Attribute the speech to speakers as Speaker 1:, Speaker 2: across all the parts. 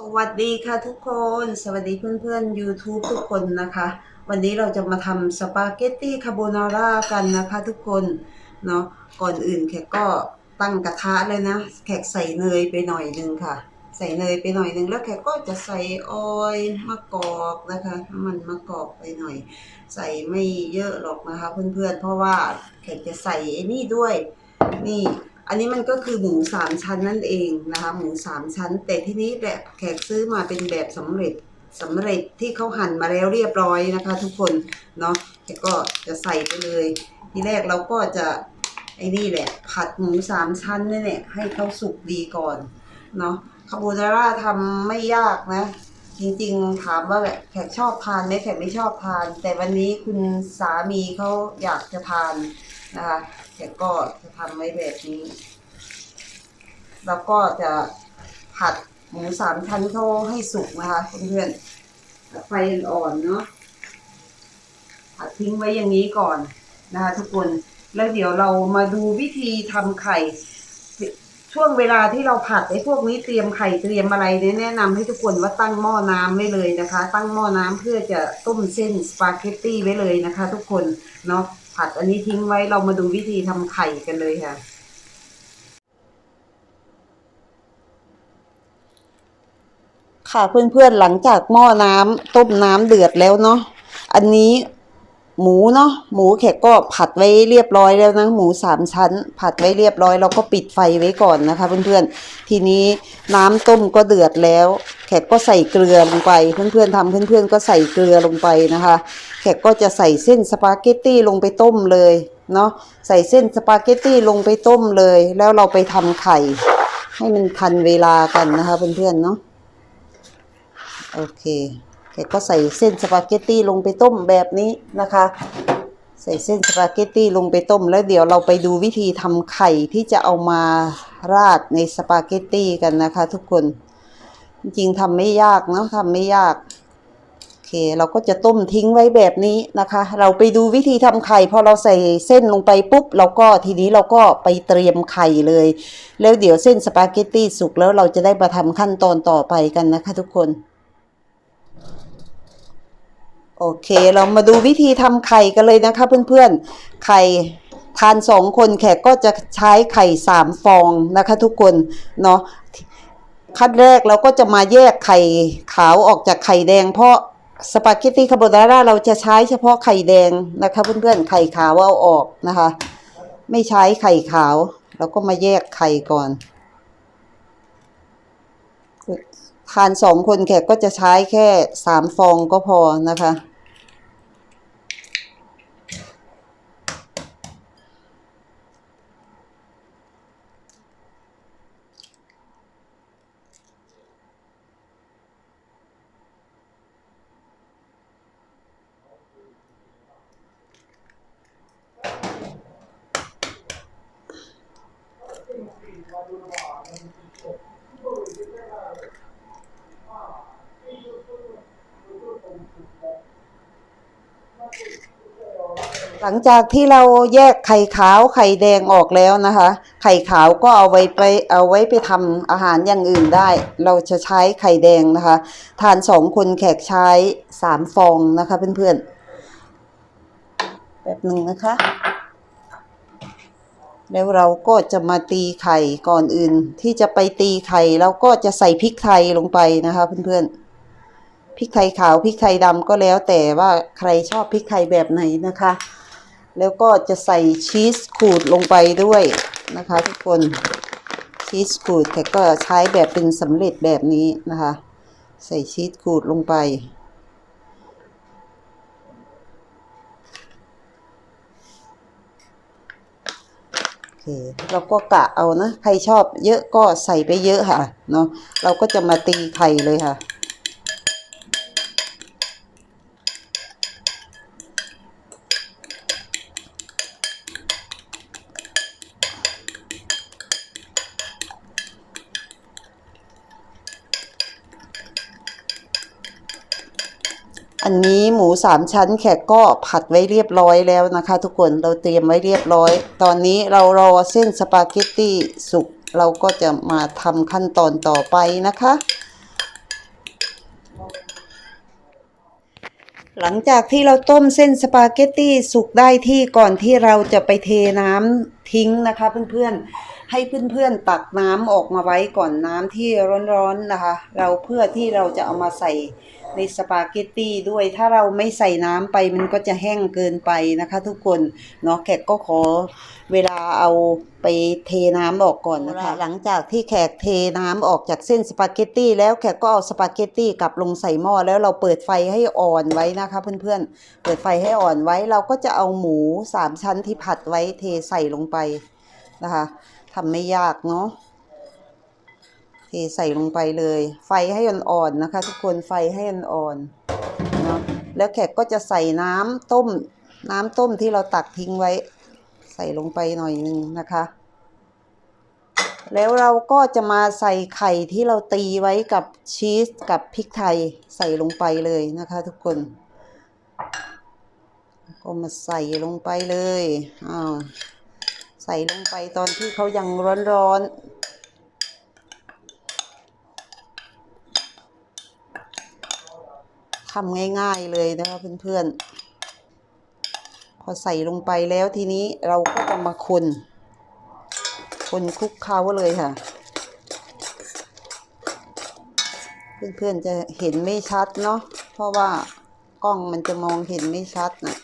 Speaker 1: สวัสดีค่ะทุกคน สวัสดีเพื่อนๆ YouTube ทุกคนนะคะ วันนี้เราจะมาทำสปาเกตตี้คาโบนาร่ากันนะคะทุกคน เนาะก่อนอื่นแขกก็ตั้งกระทะเลยนะ แขกใส่เนยไปหน่อยนึงค่ะ ใส่เนยไปหน่อยนึงแล้วแขกก็จะใส่ออยมะกอกนะคะน้ำมันมะกอกไปหน่อย ใส่ไม่เยอะหรอกนะคะ เพื่อนๆ เพราะว่าแขกจะใส่ไอ้นี่ด้วย นี่ อันนี้มันก็คือหมูสามชั้นนั่นเองนะคะหมูสามชั้น แต่ที่นี้แบบแขกซื้อมาเป็นแบบสำเร็จสำเร็จที่เขาหั่นมาแล้วเรียบร้อยนะคะ ทุกคนเนาะแขกก็จะใส่ไปเลย ทีแรกเราก็จะไอ้นี่แหละ ผัดหมูสามชั้นนี่แหละให้เขาสุกดีก่อนเนาะคาโบนาร่าทำไม่ยากนะ จริงๆถามว่าแบบแขกชอบทานไหมแขกไม่ชอบทาน แต่วันนี้คุณสามีเขาอยากจะทาน นะคะแขกก็จะทำไว้แบบนี้ แล้วก็จะผัดหมูสามชั้นเขาให้สุกนะคะเพื่อนๆไฟอ่อนเนาะผัดทิ้งไว้อย่างนี้ก่อนนะคะทุกคนแล้วเดี๋ยวเรามาดูวิธีทำไข่ ช่วงเวลาที่เราผัดไอ้พวกนี้เตรียมไข่เตรียมอะไรเนี่ยแนะนำให้ทุกคนว่าตั้งหม้อน้ำไว้เลยนะคะ ตั้งหม้อน้ำเพื่อจะต้มเส้นสปาเกตตี้ไว้เลยนะคะ ทุกคนเนาะ ผัดอันนี้ทิ้งไว้เรามาดูวิธีทำไข่กันเลยค่ะ ค่ะเพื่อนๆหลังจากหม้อน้ำต้มน้ำเดือดแล้วเนาะอันนี้หมูเนาะหมูแขกก็ผัดไว้เรียบร้อยแล้วนะหมูสามชั้น ผัดไว้เรียบร้อยเราก็ปิดไฟไว้ก่อนนะคะ เพื่อนๆทีนี้น้ำต้มก็เดือดแล้ว แขกก็ใส่เกลือลงไป เพื่อนๆทำเพื่อนๆก็ใส่เกลือลงไปนะคะ แขกก็จะใส่เส้นสปาเกตตี้ลงไปต้มเลยเนาะใส่เส้นสปาเกตตี้ลงไปต้มเลย แล้วเราไปทำไข่ ให้มันทันเวลากันนะคะเพื่อนๆเนาะโอเคแขกก็ใส่เส้นสปาเกตตี้ลงไปต้มแบบนี้นะคะ ใส่เส้นสปาเกตตี้ลงไปต้ม แล้วเดี๋ยวเราไปดูวิธีทำไข่ที่จะเอามาราดในสปาเกตตี้กันนะคะ ทุกคน จริงทำไม่ยากเนาะทำไม่ยากโอเค เราก็จะต้มทิ้งไว้แบบนี้นะคะ เราไปดูวิธีทำไข่พอเราใส่เส้นลงไปปุ๊บเราก็ทีนี้เราก็ไปเตรียมไข่เลย แล้วเดี๋ยวเส้นสปาเกตตี้สุกแล้วเราจะได้มาทำขั้นตอนต่อไปกันนะคะ ทุกคนโอเค เรามาดูวิธีทำไข่กันเลยนะคะ เพื่อนๆ ไข่ทานสองคนแขกก็จะใช้ไข่สามฟองนะคะ ทุกคนเนาะ ขั้นแรกเราก็จะมาแยกไข่ขาวออกจากไข่แดง เพราะสปาเกตตี้คาโบนาร่าเราจะใช้เฉพาะไข่แดงนะคะเพื่อนๆไข่ขาวเอาออกนะคะ ไม่ใช้ไข่ขาว เราก็มาแยกไข่ก่อนทานสองคนแขกก็จะใช้แค่สามฟองก็พอนะคะ หลังจากที่เราแยกไข่ขาวไข่แดงออกแล้วนะคะ ไข่ขาวก็เอาไว้ไปเอาไว้ไปทำอาหารอย่างอื่นได้ เราจะใช้ไข่แดงนะคะ ทานสองคนแขกใช้สามฟองนะคะเพื่อนๆแบบหนึ่งนะคะ แล้วเราก็จะมาตีไข่ก่อนอื่น ที่จะไปตีไข่เราก็จะใส่พริกไทยลงไปนะคะเพื่อนๆพริกไทยขาวพริกไทยดำก็แล้วแต่ว่าใครชอบพริกไทยแบบไหนนะคะ แล้วก็จะใส่ชีสขูดลงไปด้วยนะคะทุกคนชีสขูดแต่ก็ใช้แบบเป็นสำเร็จแบบนี้นะคะ ใส่ชีสขูดลงไป โอเค เราก็กะเอานะ ใครชอบเยอะก็ใส่ไปเยอะค่ะ เนาะเราก็จะมาตีไข่เลยค่ะ นี้หมูสามชั้นแขกก็ผัดไว้เรียบร้อยแล้วนะคะ ทุกคนเราเตรียมไว้เรียบร้อย ตอนนี้เรารอเส้นสปาเกตตี้สุกเราก็จะมาทำขั้นตอนต่อไปนะคะ หลังจากที่เราต้มเส้นสปาเกตตี้สุกได้ที่ก่อนที่เราจะไปเทน้ำทิ้งนะคะเพื่อนๆ ให้เพื่อนๆตักน้ำออกมาไว้ก่อนน้ำที่ร้อนๆนะคะ เราเพื่อที่เราจะเอามาใส่ ในสปาเกตตี้ด้วย ถ้าเราไม่ใส่น้ำไปมันก็จะแห้งเกินไปนะคะทุกคน เนาะแขกก็ขอเวลาเอาไปเทน้ำออกก่อนนะคะ หลังจากที่แขกเทน้ำออกจากเส้นสปาเกตตี้แล้วแขกก็เอาสปาเกตตี้กลับลงใส่หม้อแล้วเราเปิดไฟให้อ่อนไว้นะคะเพื่อนๆ เปิดไฟให้อ่อนไว้เราก็จะเอาหมูสามชั้นที่ผัดไว้เทใส่ลงไปนะคะทำไม่ยากเนาะ ใส่ลงไปเลย ไฟให้อ่อนๆนะคะ ทุกคนไฟให้อ่อนๆเนาะแล้วแขกก็จะใส่น้ำต้ม น้ำต้มที่เราตักทิ้งไว้ ใส่ลงไปหน่อยนึงนะคะ แล้วเราก็จะมาใส่ไข่ที่เราตีไว้กับชีสกับพริกไทยใส่ลงไปเลยนะคะ ทุกคนก็มาใส่ลงไปเลยอ้าวใส่ลงไปตอนที่เขายังร้อนๆำง่ายๆเลยนะคะเพื่อนๆ พอใส่ลงไปแล้วทีนี้เราก็จะมาคน คนคลุกเคล้าเลยค่ะ เพื่อนๆจะเห็นไม่ชัดเนาะเพราะว่ากล้องมันจะมองเห็นไม่ชัดนะ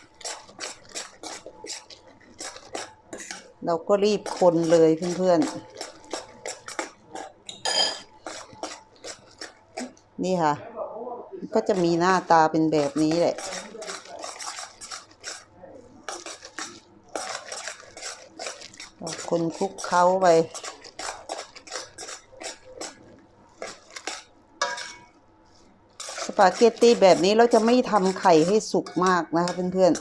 Speaker 1: เราก็รีบคนเลยเพื่อนๆ นี่ค่ะ ก็จะมีหน้าตาเป็นแบบนี้แหละ คนคลุกเคล้าไปสปาเกตตี้แบบนี้เราจะไม่ทำไข่ให้สุกมากนะคะเพื่อน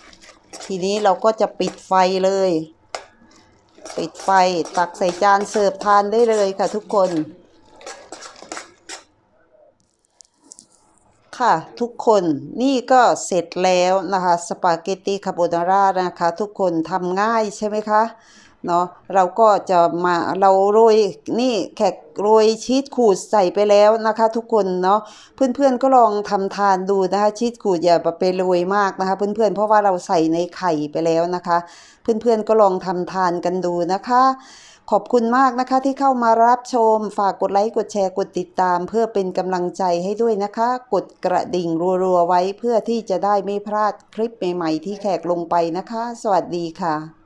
Speaker 1: ๆ ทีนี้เราก็จะปิดไฟเลย ปิดไฟตักใส่จานเสิร์ฟทานได้เลยค่ะทุกคน ค่ะทุกคนนี่ก็เสร็จแล้วนะคะสปาเกตตีคาโบนาร่านะคะทุกคนทำง่ายใช่ไหมคะเนาะเราก็จะมาเราโรยนี่แขกโรยชีสขูดใส่ไปแล้วนะคะ ทุกคนเนาะเพื่อนๆก็ลองทำทานดูนะคะชีสขูดอย่าไปโรยมากนะคะ เพื่อนๆเพราะว่าเราใส่ในไข่ไปแล้วนะคะ เพื่อนๆก็ลองทำทานกันดูนะคะ ขอบคุณมากนะคะที่เข้ามารับชม ฝากกดไลค์ กดแชร์ กดติดตาม เพื่อเป็นกำลังใจให้ด้วยนะคะ กดกระดิ่งรัวๆไว้เพื่อที่จะได้ไม่พลาดคลิปใหม่ๆ ที่แขกลงไปนะคะ สวัสดีค่ะ